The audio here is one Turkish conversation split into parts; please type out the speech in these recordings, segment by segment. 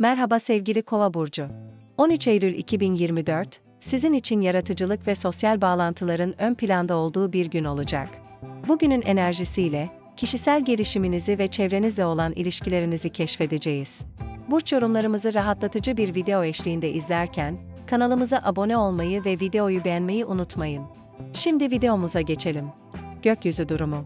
Merhaba sevgili Kova burcu. 13 Eylül 2024 sizin için yaratıcılık ve sosyal bağlantıların ön planda olduğu bir gün olacak. Bugünün enerjisiyle kişisel gelişiminizi ve çevrenizle olan ilişkilerinizi keşfedeceğiz. Burç yorumlarımızı rahatlatıcı bir video eşliğinde izlerken kanalımıza abone olmayı ve videoyu beğenmeyi unutmayın. Şimdi videomuza geçelim. Gökyüzü durumu.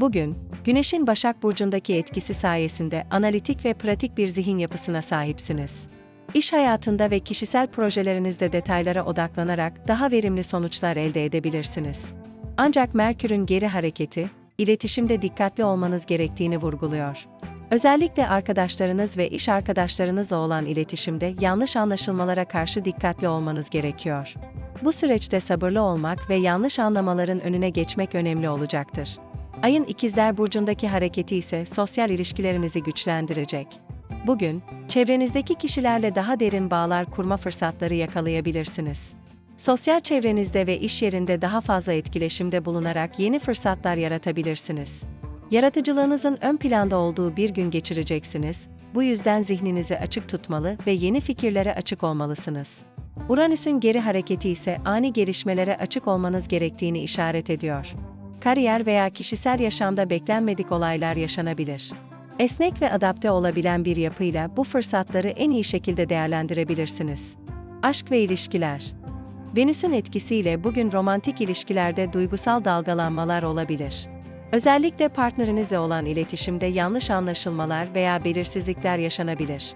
Bugün, Güneşin Başak Burcu'ndaki etkisi sayesinde analitik ve pratik bir zihin yapısına sahipsiniz. İş hayatında ve kişisel projelerinizde detaylara odaklanarak daha verimli sonuçlar elde edebilirsiniz. Ancak Merkür'ün geri hareketi, iletişimde dikkatli olmanız gerektiğini vurguluyor. Özellikle arkadaşlarınız ve iş arkadaşlarınızla olan iletişimde yanlış anlaşılmalara karşı dikkatli olmanız gerekiyor. Bu süreçte sabırlı olmak ve yanlış anlamaların önüne geçmek önemli olacaktır. Ayın İkizler burcundaki hareketi ise sosyal ilişkilerinizi güçlendirecek. Bugün, çevrenizdeki kişilerle daha derin bağlar kurma fırsatları yakalayabilirsiniz. Sosyal çevrenizde ve iş yerinde daha fazla etkileşimde bulunarak yeni fırsatlar yaratabilirsiniz. Yaratıcılığınızın ön planda olduğu bir gün geçireceksiniz, bu yüzden zihninizi açık tutmalı ve yeni fikirlere açık olmalısınız. Uranüs'ün geri hareketi ise ani gelişmelere açık olmanız gerektiğini işaret ediyor. Kariyer veya kişisel yaşamda beklenmedik olaylar yaşanabilir. Esnek ve adapte olabilen bir yapıyla bu fırsatları en iyi şekilde değerlendirebilirsiniz. Aşk ve ilişkiler. Venüs'ün etkisiyle bugün romantik ilişkilerde duygusal dalgalanmalar olabilir. Özellikle partnerinizle olan iletişimde yanlış anlaşılmalar veya belirsizlikler yaşanabilir.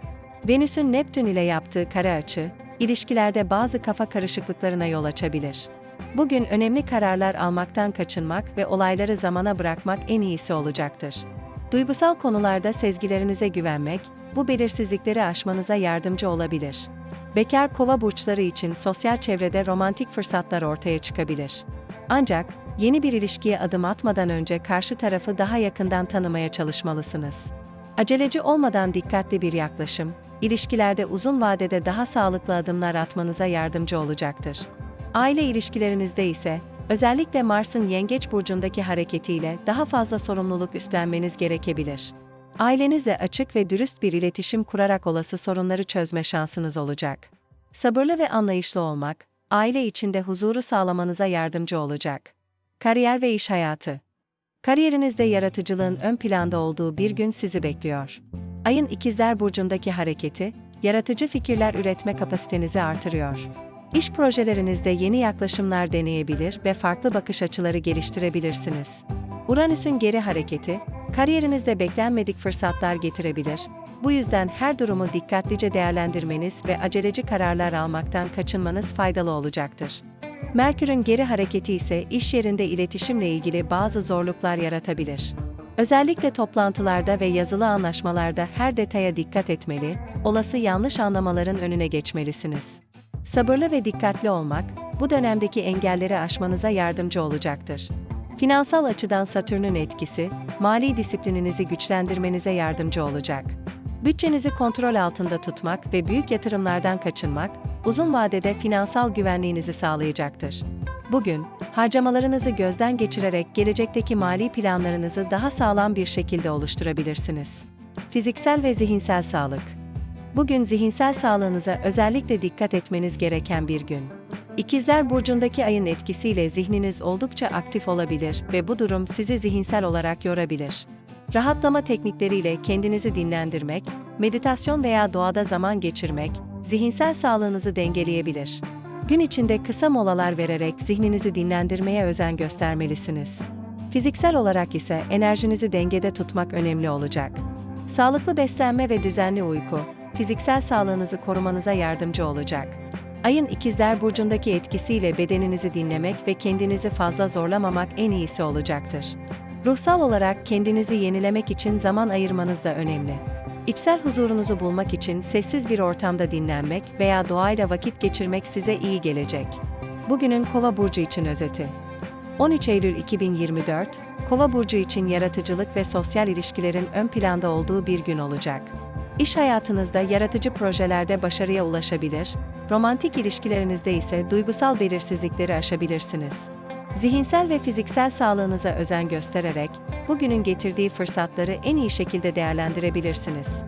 Venüs'ün Neptün ile yaptığı kare açı, ilişkilerde bazı kafa karışıklıklarına yol açabilir. Bugün önemli kararlar almaktan kaçınmak ve olayları zamana bırakmak en iyisi olacaktır. Duygusal konularda sezgilerinize güvenmek, bu belirsizlikleri aşmanıza yardımcı olabilir. Bekar kova burçları için sosyal çevrede romantik fırsatlar ortaya çıkabilir. Ancak, yeni bir ilişkiye adım atmadan önce karşı tarafı daha yakından tanımaya çalışmalısınız. Aceleci olmadan dikkatli bir yaklaşım, ilişkilerde uzun vadede daha sağlıklı adımlar atmanıza yardımcı olacaktır. Aile ilişkilerinizde ise, özellikle Mars'ın Yengeç burcundaki hareketiyle daha fazla sorumluluk üstlenmeniz gerekebilir. Ailenizle açık ve dürüst bir iletişim kurarak olası sorunları çözme şansınız olacak. Sabırlı ve anlayışlı olmak, aile içinde huzuru sağlamanıza yardımcı olacak. Kariyer ve iş hayatı. Kariyerinizde yaratıcılığın ön planda olduğu bir gün sizi bekliyor. Ayın İkizler burcundaki hareketi, yaratıcı fikirler üretme kapasitenizi artırıyor. İş projelerinizde yeni yaklaşımlar deneyebilir ve farklı bakış açıları geliştirebilirsiniz. Uranüs'ün geri hareketi, kariyerinizde beklenmedik fırsatlar getirebilir. Bu yüzden her durumu dikkatlice değerlendirmeniz ve aceleci kararlar almaktan kaçınmanız faydalı olacaktır. Merkür'ün geri hareketi ise iş yerinde iletişimle ilgili bazı zorluklar yaratabilir. Özellikle toplantılarda ve yazılı anlaşmalarda her detaya dikkat etmeli, olası yanlış anlamaların önüne geçmelisiniz. Sabırlı ve dikkatli olmak, bu dönemdeki engelleri aşmanıza yardımcı olacaktır. Finansal açıdan Satürn'ün etkisi, mali disiplininizi güçlendirmenize yardımcı olacak. Bütçenizi kontrol altında tutmak ve büyük yatırımlardan kaçınmak, uzun vadede finansal güvenliğinizi sağlayacaktır. Bugün, harcamalarınızı gözden geçirerek gelecekteki mali planlarınızı daha sağlam bir şekilde oluşturabilirsiniz. Fiziksel ve zihinsel sağlık Bugün zihinsel sağlığınıza özellikle dikkat etmeniz gereken bir gün. İkizler burcundaki ayın etkisiyle zihniniz oldukça aktif olabilir ve bu durum sizi zihinsel olarak yorabilir. Rahatlama teknikleriyle kendinizi dinlendirmek, meditasyon veya doğada zaman geçirmek, zihinsel sağlığınızı dengeleyebilir. Gün içinde kısa molalar vererek zihninizi dinlendirmeye özen göstermelisiniz. Fiziksel olarak ise enerjinizi dengede tutmak önemli olacak. Sağlıklı beslenme ve düzenli uyku, fiziksel sağlığınızı korumanıza yardımcı olacak. Ayın ikizler burcundaki etkisiyle bedeninizi dinlemek ve kendinizi fazla zorlamamak en iyisi olacaktır. Ruhsal olarak kendinizi yenilemek için zaman ayırmanız da önemli. İçsel huzurunuzu bulmak için sessiz bir ortamda dinlenmek veya doğayla vakit geçirmek size iyi gelecek. Bugünün Kova burcu için özeti. 13 Eylül 2024, Kova burcu için yaratıcılık ve sosyal ilişkilerin ön planda olduğu bir gün olacak. İş hayatınızda yaratıcı projelerde başarıya ulaşabilir, romantik ilişkilerinizde ise duygusal belirsizlikleri aşabilirsiniz. Zihinsel ve fiziksel sağlığınıza özen göstererek, bugünün getirdiği fırsatları en iyi şekilde değerlendirebilirsiniz.